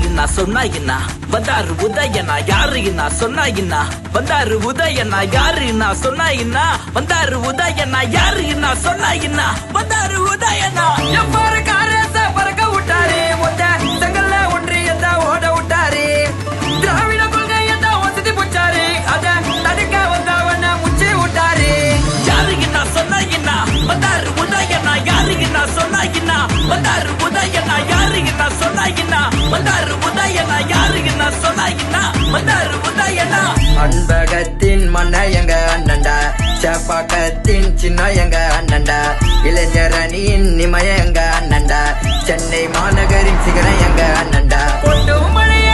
யாருன்னா சொன்னாயின்னா. வந்தாரு உதயனா யாருன்னா சொன்னாயின்னா. வந்தாரு உதயனா யாருன்னா சொன்னாயின்னா. வந்தாரு உதயனா யாருன்னா சொன்னாயின்னா. வந்தாரு உதயனா. எவ்வாறு காரேச பறக்க விட்டாரு? ஒத்த செங்கல்ல ஒன்றியத்தை ஓட விட்டாரு? திராவிட கொள்கை எந்த போச்சாரு? அத தடுக்க வந்தவன முச்சி விட்டாரு. யாருன்னா சொன்னாயின்னா. வந்தாரு உதயனா யாருன்னா சொன்னாயின்னா. வந்தாரு வந்தாரு உதயனா யாருன்னா சொன்னாயின்னா வந்தாரு உதயனா. அன்பகத்தின் மன்ன எங்க அண்ணன்டா? சேப்பாக்கத்தின் சின்ன எங்க அண்ணன்டா? இளைஞர் அணியின் நிமய எங்க அண்ணன்டா? சென்னை மாநகரின் சிகரம் எங்க அண்ணன்டா? கொட்டும் மழைய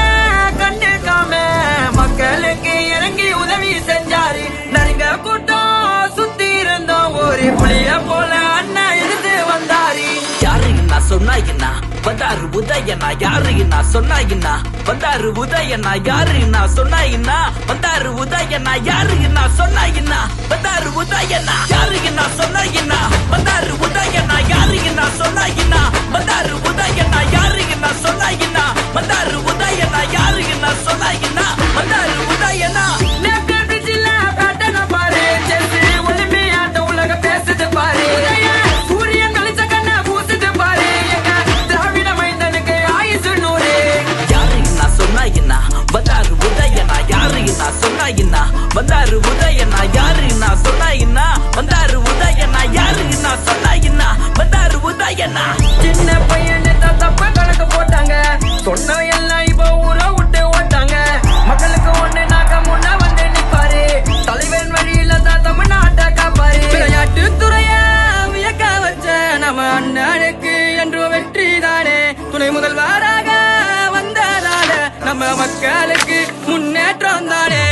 கண்டுக்காம மக்களுக்கு இறங்கி உதவி செஞ்சாரு. நரிங்க கூட்டம் சுத்தி இருந்தோம் ஒரு புளிய போல அண்ணா எதிர்த்து வந்தாரு. யாரு என்ன வந்தாரு உதயனா யாரு என்ன சொன்னாயின்னா? வந்தாரு உதயனா யாரு என்ன சொன்னாயின்னா? வந்தாரு உதயனா யாரு என்ன சொன்னாயின்னா? வந்தாரு உதயனா யாரு என்ன சொன்னாயின்னா? வந்தாரு உதயனா யாரு என்ன சொன்னாயின்னா? வந்தாரு நம்ம மக்களுக்கு முன்னேற்றம் தானே.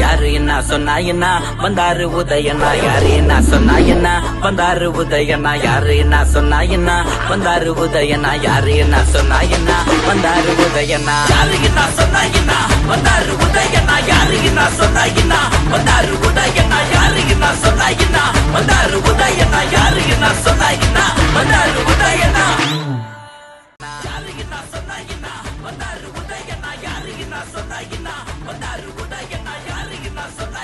யாரு என்ன சொன்னா என்ன? வந்தாரு உதயண்ணா. யாரு என்ன சொன்னா என்ன? வந்தாரு உதயண்ணா. யாரு என்ன சொன்னா என்ன? வந்தாரு உதயண்ணா. யாரு என்ன சொன்னா என்ன? வந்தாரு உதயண்ணா. யாரு என்ன சொன்னா என்ன? வந்தாரு உதயண்ணா. யாரு என்ன சொன்னா என்ன? வந்தாரு சொன்னா சொன்னா என்ன ஒன்னாரு கூட என்ன யாரு என்ன சொன்னா